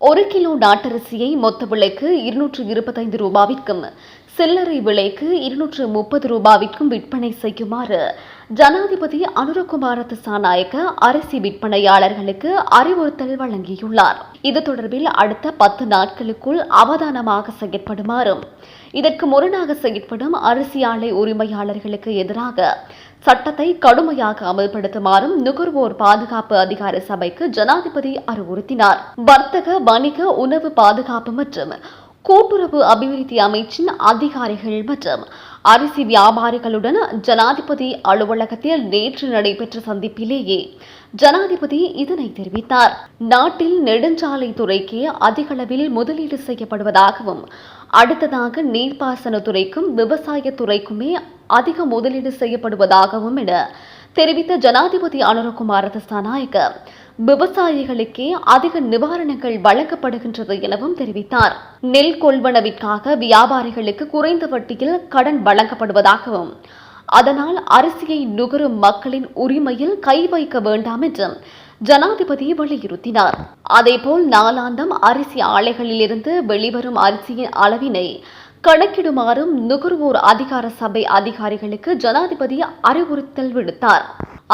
ஒரு கிலோ நாட்டரிசியை மொத்த விலைக்கு இருநூற்று இருபத்தைந்து ரூபாவிற்கும் சில்லறை விலைக்கு இருநூற்று முப்பது ரூபாவிற்கும் விற்பனை செய்யுமாறு ஜனாதிபதி அனுரகுமார திசாநாயக்க அரிசி விற்பனையாளர்களுக்கு அறிவுறுத்தல் வழங்கியுள்ளார். இது தொடர்பில் அடுத்த பத்து நாட்களுக்குள் அவதானமாக செயற்படுமாறும் இதற்கு முரணாக செயற்படும் அரிசி ஆலை உரிமையாளர்களுக்கு எதிராக சட்டத்தை கடுமையாக அமல்படுத்துமாறும் நுகர்வோர் பாதுகாப்பு அதிகார சபைக்கு ஜனாதிபதி அறிவுறுத்தினார். வர்த்தக வணிக உணவு பாதுகாப்பு மற்றும் கூட்டுறவு அபிவிருத்தி அமைச்சின் அதிகாரிகள் மற்றும் அரிசி வியாபாரிகளுடன் ஜனாதிபதி அலுவலகத்தில் நேற்று நடைபெற்ற சந்திப்பிலேயே ஜனாதிபதி இதனை தெரிவித்தார். நாட்டில் நெடுஞ்சாலை துறைக்கே அதிகளவில் முதலீடு செய்யப்படுவதாகவும் அடுத்ததாக நீர்ப்பாசன துறைக்கும் விவசாய துறைக்குமே அதிக முதலீடு செய்யப்படுவதாகவும் என தெரிவித்த ஜனாதிபதி அனுரகுமார தசாநாயக்க விவசாயிகளுக்கே அதிக நிவாரணங்கள் வழங்கப்படுகின்றது எனவும் தெரிவித்தார். நெல் கொள்வனவிற்காக வியாபாரிகளுக்கு குறைந்த வட்டியில் கடன் வழங்கப்படுவதாகவும் அதனால் அரிசியை நுகரும் மக்களின் உரிமையில் கை வைக்க வேண்டாம் என்றும் ஜனாதிபதி வலியுறுத்தினார். அதேபோல் நாளாந்தம் அரிசி ஆலைகளிலிருந்து வெளிவரும் அரிசியின் அளவினை கணக்கிடுமாறும் நுகர்வோர் அதிகார சபை அதிகாரிகளுக்கு ஜனாதிபதி அறிவுறுத்தல் விடுத்தார்.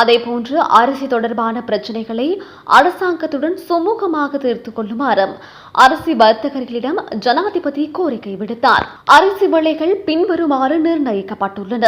அதேபோன்று அரிசி தொடர்பான பிரச்சினைகளை அரசாங்கத்துடன் சுமூகமாக தீர்த்துக் கொள்ளுமாறும் அரிசி வர்த்தகர்களிடம் ஜனாதிபதி கோரிக்கை விடுத்தார். அரிசி விலைகள் பின்வருமாறு நிர்ணயிக்கப்பட்டுள்ளன.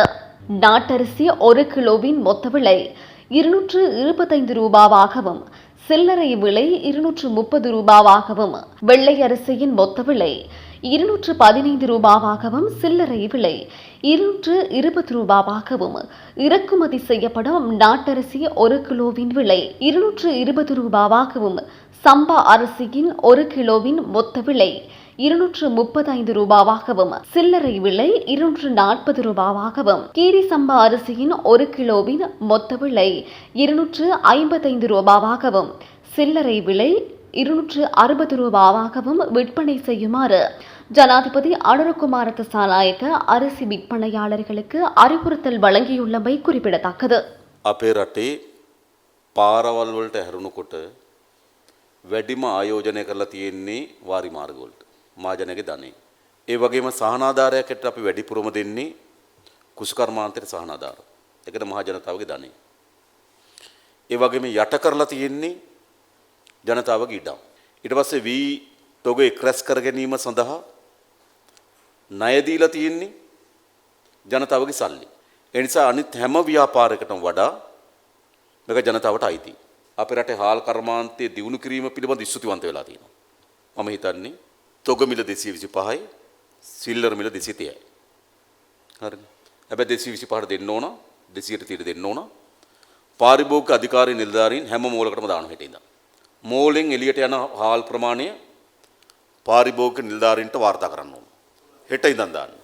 நாட்டரிசி ஒரு கிலோவின் மொத்த விலை இருநூற்று இருபத்தைந்து ரூபாவாகவும் சில்லறை விலை இருநூற்று முப்பது ரூபாவாகவும் வெள்ளை அரிசியின் மொத்த விலை இருநூற்று பதினைந்து ரூபாவாகவும் சில்லறை விலை இருநூற்று இருபது ரூபாவாகவும். இறக்குமதி செய்யப்படும் நாட்டரிசி ஒரு கிலோவின் விலை இருநூற்று இருபது ரூபாவாகவும். சம்பா அரிசியின் ஒரு கிலோவின் மொத்த விலை இருநூற்று முப்பத்தைந்து ரூபாவாகவும் சில்லறை விலை இருநூற்று நாற்பது ரூபாவாகவும் கீரி சம்பா அரிசியின் ஒரு கிலோவின் மொத்த விலை இருநூற்று ஐம்பத்தைந்து ரூபாவாகவும் சில்லறை விலை இருநூற்று அறுபது ரூபாவாகவும் விற்பனை செய்யுமாறு ஜனாதிபதி அனுரகுமார திசாநாயக்க அரிசி விற்பனையாளர்களுக்கு அறிவுறுத்தல் வழங்கியுள்ளமை குறிப்பிடத்தக்கது අපේ රටේ පාරවල් වලට හැරුණුකොට වැඩිම ආයෝජනය කරලා තියෙන්නේ වාරි මාර්ගවලට මාජනගේ ධනෙ. ඒ වගේම සහනාධාරයකට අපි වැඩිපුරම දෙන්නේ කුෂකර්මාන්තයට සහනාධාර. එකට මහජනතාවගේ ධනෙ. ඒ වගේම යට කරලා තියෙන්නේ ජනතාවගේ ඉඩම්. ඊට පස්සේ වී තොග එක්රැස් කර ගැනීම සඳහා ණය දීලා තියෙන්නේ ජනතාවගේ සල්ලි. ඒ නිසා අනිත් හැම ව්‍යාපාරයකටම වඩා මේක ජනතාවට අයිති. අපේ රටේ හාල් කර්මාන්තයේ දියුණු කිරීම පිළිබඳ ස්තුතිවන්ත වෙලා තියෙනවා. මම හිතන්නේ තොගමිල දෙසිය විසි පහයි සිල්ලර් මිල දෙසිතයයි. හරි හැබැ දෙසි විසි පහට දෙන්න ඕන දෙසියට තීර දෙන්න ඕන පාරිභෝග අධිකාරී නිලධාරීන් හැම මෝලකටම දාන හැටිද. මෝලෙන් එලියට යන හාල් ප්‍රමාණය පාරිභෝග නිලධාරීන්ට වාර්තා කරන්න ඕන. හෙට ඉඳන් දාන්න.